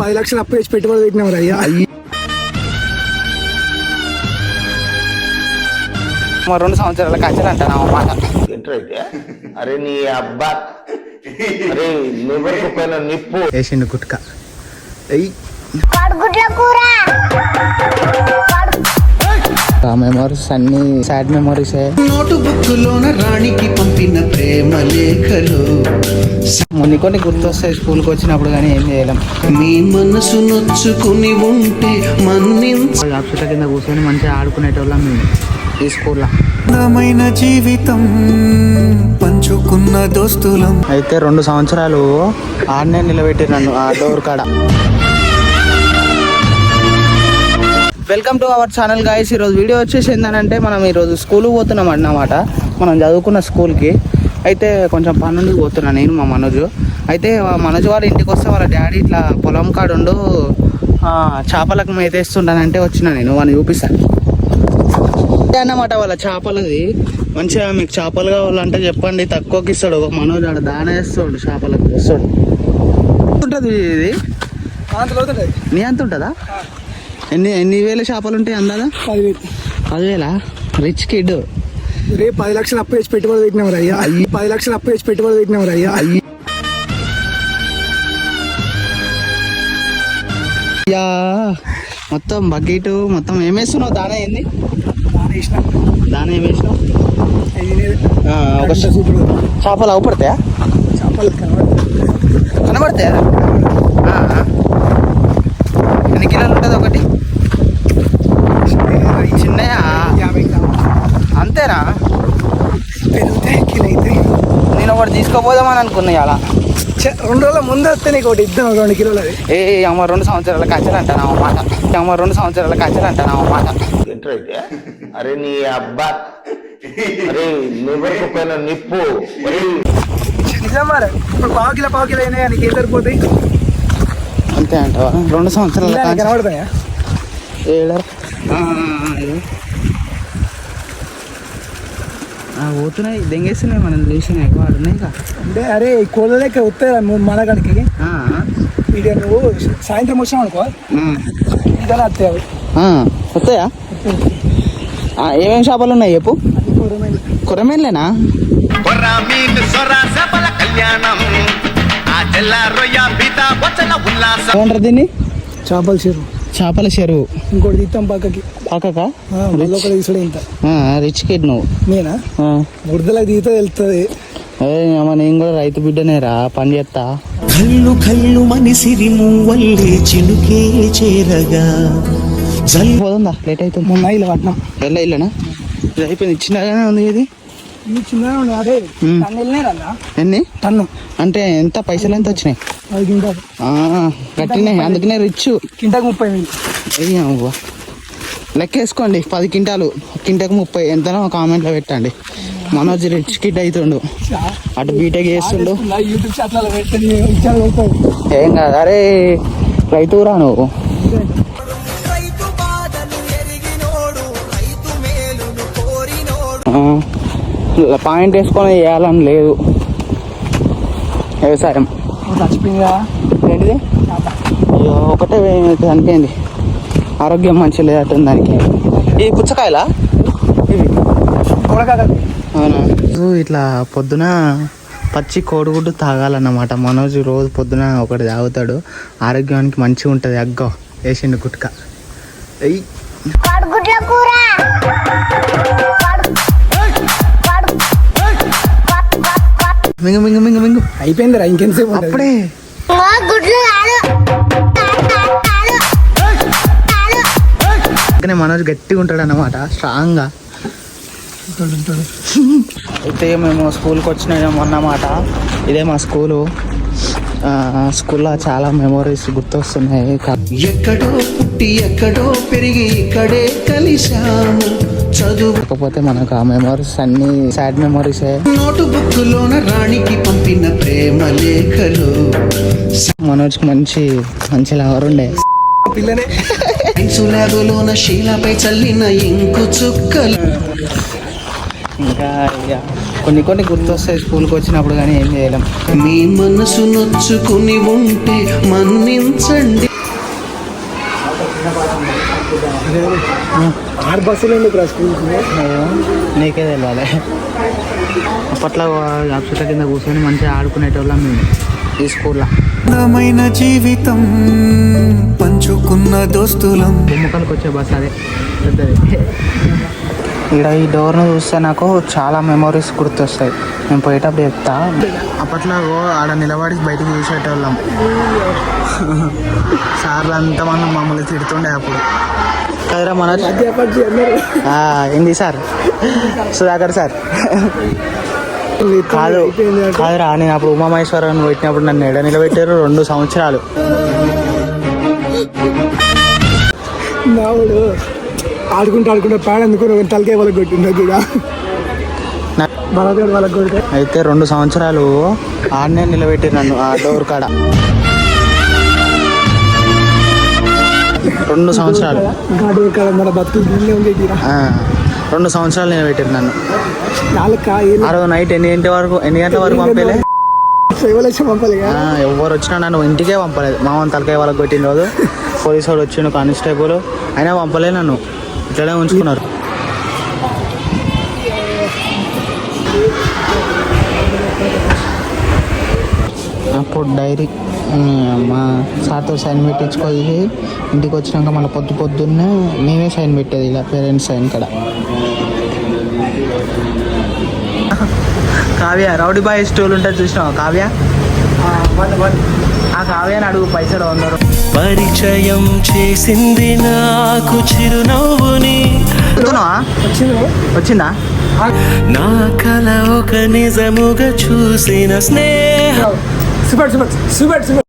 పది లక్షలు అప్పు చేసి పెట్టుబడి పెట్టినాం అయ్యా. మా రెండు సంవత్సరాల కచ్చలు అంటాను మాట. ఏంటైతే అరే నీ అబ్బా. అరే నివరకు పైన నిప్పు. వేసిండు గుట్క. మెమరీస్ అన్ని సాడ్ మెమరీస్. నోటు బుక్కులోన రాణికి పంపిన ప్రేమ లేఖలు. కొన్ని కొన్ని గుర్తొస్తాయి స్కూల్కి వచ్చినప్పుడు కానీ ఏం చేయలేం. మీ మనసు నొచ్చుకుని ఉంటే అప్సెట్ కింద కూర్చొని మంచిగా ఆడుకునేటోళ్ళం మేము ఈ స్కూల్లో. అందమైన జీవితం పంచుకున్న దోస్తులం. అయితే రెండు సంవత్సరాలు ఆడనే నిలబెట్టి నన్ను ఆ డోర్ కాడ. Welcome to our channel guys ఈరోజు వీడియో వచ్చేసి ఏంటంటే మనం ఈరోజు స్కూల్కి పోతున్నాం అన్నమాట. మనం చదువుకున్న స్కూల్కి. అయితే కొంచెం పనుండి పోతున్నా నేను మా మనోజ్. అయితే మనోజ్ వాళ్ళ ఇంటికి వస్తే వాళ్ళ డాడీ ఇట్లా పొలం కాడుండు చేపలకు మేతేస్తుంటానంటే వచ్చిన నేను వాడిని చూపిస్తాను అన్నమాట వాళ్ళ చేపలది. మంచిగా మీకు చేపలు కావాలంటే చెప్పండి తక్కువకి ఇస్తాడు. ఒక మనోజ్ ఆడ దాన వేస్తాడు చేపలకు. వస్తాడు ఉంటుంది ఇది. నీ అంత ఉంటుందా? ఎన్ని ఎన్ని వేల చేపలు ఉంటాయి అందాదా? పది వేలు పదివేల? Rich kid. రేపు పది లక్షలు అప్పు చేసి పెట్టుబడి పెట్టినాం అయ్యా. పది లక్షలు అప్పు చేసి పెట్టుబడి పెట్టినాం అయ్యా. యా మొత్తం బకెట్ మొత్తం ఏం వేస్తున్నావు? దాన ఏంది? దాన ఏం వేసినావు? ఒక చేపలు అవపడతాయా చేపలు కనబడుతుంది కనబడతాయా ఆ. ఎన్ని కిలోలు ఉంటుంది ఒకటి చిన్నయా యాభై గ్రాములు. అంతేనా పెరిగితే కిలో అయితే నేను ఒకటి తీసుకోపోదామని అనుకున్నా అలా చ- రెండు రోజుల ముందు వస్తే నీకు ఒకటి ఇద్దాం రెండు కిలోలు ఏ అమ్మ రెండు సంవత్సరాల కచ్చలు అంటాను అన్నమాట అమ్మ రెండు సంవత్సరాల కచ్చలు అంటాను అన్నమాట అరే నీ అబ్బా అరే నివరకు పైన నిప్పు ఒరే నిజం మరి ఇప్పుడు పావు కిలో పావు కిలో అయినాయి? నీకు ఏం సరిపోతాయి అంతే అంటావా? రెండు సంవత్సరాల కనబడతాయా? ఏడా ఆ, ఆ, ఇదిగో. ఆ, పోతున్నాయి దెంగేస్తున్నాయి మనం లేచినాయి వాడున్నాయి. అంటే అరే ఈ కోళ్ళ లెక్క వస్తాయి మన కాడికి. ఆ, ఇక నువ్వు సాయంత్రం వచ్చావు అనుకో. ఇద్దరు వస్తాయి వస్తాయా? ఆ, ఏమేమి చేపలు ఉన్నాయి చెప్పు? కొరమేన్లేనా? ఏమంటారు దీన్ని? చేపల చెరువు. చేపల చెరువు. ఇంకోటి తీస్తాం పక్కకి. పక్కక? ఒకటి తీసుడు ఇంత. రిచ్ కిడ్ నువ్వు. నేనా? ఆ. బురదలకు దిగితే వెళ్తుంది నేను కూడా రైతు బిడ్డనేరా పని చేస్తా కళ్ళు కళ్ళు మనిసిరి మువ్వల్లే చినుకే చేరగా. జల్ పోతుందా? లేట్ అవుతుంది. మొన్న ఇలా పట్టినాం వెళ్ళ ఇల్లనా? ఇది అయిపోయింది. చిన్నగానే ఉంది ఇది. ఎన్ని? టన్ను. అంటే ఎంత? పైసలు ఎంత వచ్చినాయి? గట్టినాయి అందుకనే రిచ్ కింటాకు ముప్పై వేలు. అయ్యా లెక్కేసుకోండి. పది కింటాలు కింటకు ముప్పై. ఎంతనో కామెంట్లో పెట్టండి. మనోజ్ రిచ్ కిట్ అవుతుండు అటు బీటెక్ చేస్తుండు. ఏం కాదు. అరే రైతురా నువ్వు. పాయింట్ వేసుకొని చేయాలని లేదు. వ్యవసాయం. చచ్చిపోయిందా ఏంటిది? అయ్యో ఒకటే చనిపోయింది ఆరోగ్యం మంచి లేదట్టుంది దానికి. ఈ పుచ్చకాయలా? ఇవి అవునా? ఇట్లా పొద్దున పచ్చి కోడిగుడ్డు తాగాలన్నమాట. మనోజ్ రోజు పొద్దున ఒకటి తాగుతాడు. ఆరోగ్యానికి మంచిగా ఉంటుంది అగ్గో. వేసిండు గుట్క. కూర. మింగు మింగు మింగు మింగు. అయిపోయింది రా ఇంకెంతసేపు? అప్పుడే. మనోజ్ గట్టిగా ఉంటాడు అన్నమాట స్ట్రాంగ్గా. అయితే మేము స్కూల్కి వచ్చినాము అన్నమాట. ఇదే మా స్కూలు. ఆ, స్కూల్లో చాలా మెమోరీస్ గుర్తొస్తున్నాయి. ఎక్కడో పుట్టి ఎక్కడో పెరిగి ఇక్కడే కలిశాము. చదువు. కాకపోతే మనకు ఆ మెమోరీస్ అన్ని సాడ్ మెమోరీసే నోటు బుక్కులోన రాణికి పంపిన ప్రేమ లేఖలు. మనోజ్కి మంచి మంచి లవర్ ఉండే. పిల్లనే. సైన్సు ల్యాబులోన శీలపై చల్లిన ఇంకు చుక్కలు. ఇంకా ఇక కొన్ని కొన్ని గుర్తొస్తాయి స్కూల్కి వచ్చినప్పుడు కానీ ఏం చేయలేం. మీ మనసు నొచ్చుకుని ఉంటే మన్నించండి. ఆరు బస్సులు ఎందుకు నీకే తెలియాలి అప్పట్లో అక్షత కింద కూర్చొని మంచిగా ఆడుకునేటోళ్ళం మేము ఈ స్కూల్లో. అందమైన జీవితం పంచుకున్న దోస్తులం. బొమ్మకలకు వచ్చే బస్ అదే. పెద్దది. ఇక్కడ ఈ డోర్ను చూస్తే నాకు చాలా మెమరీస్ గుర్తొస్తాయి. నేను పోయేటప్పుడు చెప్తా. అప్పట్లో ఆడ నిలబడి బయటకు చూసేటోళ్ళం. సార్లు అంతా మనం మమ్మల్ని తిడుతుండే అప్పుడు. కదరా మన ఏంది సార్? సుధాకర్ సార్. కాదు కాదురా నేను అప్పుడు ఉమామహేశ్వరం పెట్టినప్పుడు నన్ను ఎడ నిలబెట్టారు? రెండు సంవత్సరాలు. ఆడుకుంటూ ఆడుకుంటూ ప్యాడ్ అందుకుని ఒక తలకాయ వాళ్ళకి కొట్టింది కూడా వాళ్ళకి కొడితే. అయితే రెండు సంవత్సరాలు ఆడనే నిలబెట్టి నన్ను ఆ డోర్ కాడ. రెండు సంవత్సరాలు. ఇంకా డోర్ కాడ మన బతుకు దీన్నే ఉంది రెండు సంవత్సరాలు నిలబెట్టారు నన్ను. నాలుక ఆ రోజు నైట్ ఎన్ని గంటల వరకు ఎన్ని గంటల వరకు పంపలే? ఎవరు వచ్చినా నన్ను ఇంటికే పంపలేదు. మామూలు తలకాయ వాళ్ళకి కొట్టిన రోజు. పోలీసు వాడు వచ్చిండు కానిస్టేబుల్. అయినా పంపలే నన్ను. ఇట్లనే ఉంచుకున్నారు. అప్పుడు డైరీ మా సార్తో సైన్ పెట్టించుకొని ఇంటికి వచ్చినాక మళ్ళీ పొద్దు పొద్దున్నే నేనే సైన్ పెట్టేది ఇలా పేరెంట్స్ సైన్ కడ. కావ్య రౌడీ బాయ్ స్టోల్ ఉంటుంది చూసినావా కావ్య? ఆ కావ్యని అడుగు పైసలు వందరు పరిచయం చేసింది నాకు చిరునవ్వుని. వచ్చిందా. నా కల ఒక నిజముగా చూసిన స్నేహం. Super super super super